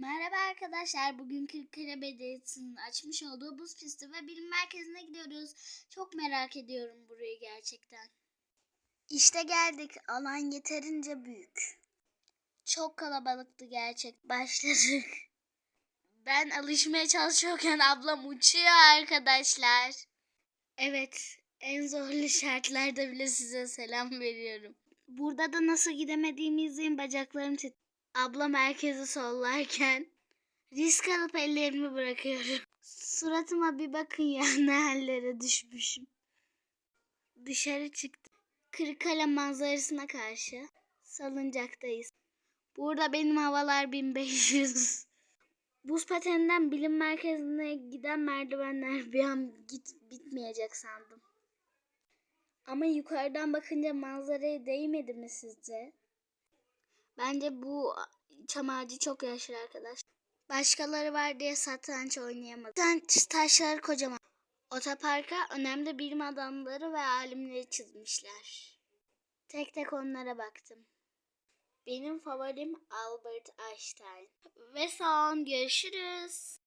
Merhaba arkadaşlar. Bugün Kırıkkale Belediyesi'nin açmış olduğu buz pisti ve bilim merkezine gidiyoruz. Çok merak ediyorum burayı gerçekten. İşte geldik. Alan yeterince büyük. Çok kalabalıktı gerçek. Başladık. Ben alışmaya çalışıyorken ablam uçuyor arkadaşlar. Evet, en zorlu şartlarda bile size selam veriyorum. Burada da nasıl gidemediğimi izleyin bacaklarım titriyor. Ablam herkesi sollarken risk alıp ellerimi bırakıyorum. Suratıma bir bakın ya ne hallere düşmüşüm. Dışarı çıktım. Kırıkkale manzarasına karşı salıncaktayız. Burada benim havalar 1500. Buz pateninden bilim merkezine giden merdivenler bir an git bitmeyecek sandım. Ama yukarıdan bakınca manzaraya değmedi mi sizce? Bence bu çam ağacı çok yaşlı arkadaş. Başkaları var diye satranç oynayamadı. Satranç taşları kocaman. Otoparka önemli bilim adamları ve alimleri çizmişler. Tek tek onlara baktım. Benim favorim Albert Einstein. Ve son görüşürüz.